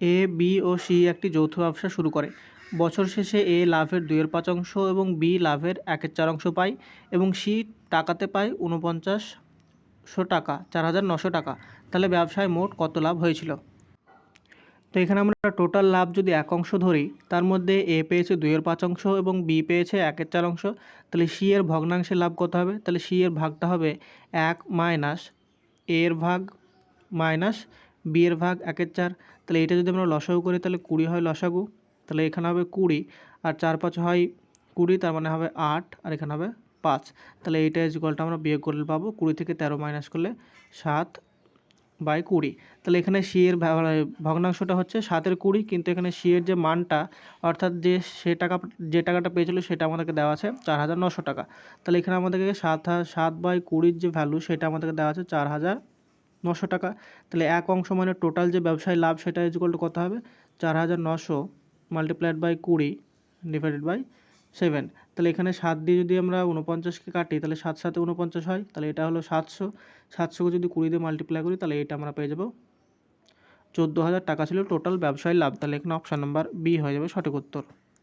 এ, B ও C একটি যৌথ ব্যবসা শুরু করে। বছর শেষে এ লাভের দুইয়ের পাঁচ অংশ এবং বি লাভের একের চার অংশ পায় এবং সি টাকাতে পায় উনপঞ্চাশশো টাকা চার হাজার নশো টাকা। তাহলে ব্যবসায় মোট কত লাভ হয়েছিল? তো এখানে আমরা টোটাল লাভ যদি এক অংশ ধরি, তার মধ্যে এ পেয়েছে দুইয়ের পাঁচ অংশ এবং বি পেয়েছে একের চার অংশ। তাহলে সি এর ভগ্নাংশে লাভ কত হবে? তাহলে সি এর ভাগটা হবে এক মাইনাস এর ভাগ মাইনাস বি এর ভাগ একের চার, তাহলে এটা যদি আমরা লসাগু করি, তাহলে কুড়ি হয় লসাগু, তাহলে এখানে হবে কুড়ি, আর চার পাঁচ হয় কুড়ি, তার মানে হবে আট, আর এখানে হবে পাঁচ, তাহলে এইটা ইজগলটা আমরা বিয়োগ করলে পাবো কুড়ি থেকে তেরো মাইনাস করলে সাত বাই কুড়ি, তাহলে এখানে সি এর মানে ভগ্নাংশটা হচ্ছে সাতের কুড়ি, কিন্তু এখানে সি এর যে মানটা, অর্থাৎ যে সে টাকা, যে টাকাটা পেয়েছিল সেটা আমাদেরকে দেওয়া আছে চার হাজার নশো টাকা, তাহলে এখানে আমাদেরকে সাত সাত বাই কুড়ির যে ভ্যালু সেটা আমাদেরকে দেওয়া আছে চার হাজার নশো টাকা। তাহলে এক অংশ মানে টোটাল যে ব্যবসায় লাভ সেটা ইজুয়াল টু কত হবে? চার হাজার নশো মাল্টিপ্লাইড বাই কুড়ি ডিভাইডেড বাই সেভেন তাহলে এখানে সাত দিয়ে যদি আমরা উনপঞ্চাশকে কাটি, তাহলে সাত সাথে উনপঞ্চাশ হয়, তাহলে এটা হলো সাতশো। সাতশোকে যদি কুড়ি দিয়ে মাল্টিপ্লাই করি, তাহলে এটা আমরা পেয়ে যাব। চোদ্দ হাজার টাকা ছিল টোটাল ব্যবসায় লাভ, তাহলে এখানে অপশান নাম্বার বি হয়ে যাবে সঠিক উত্তর।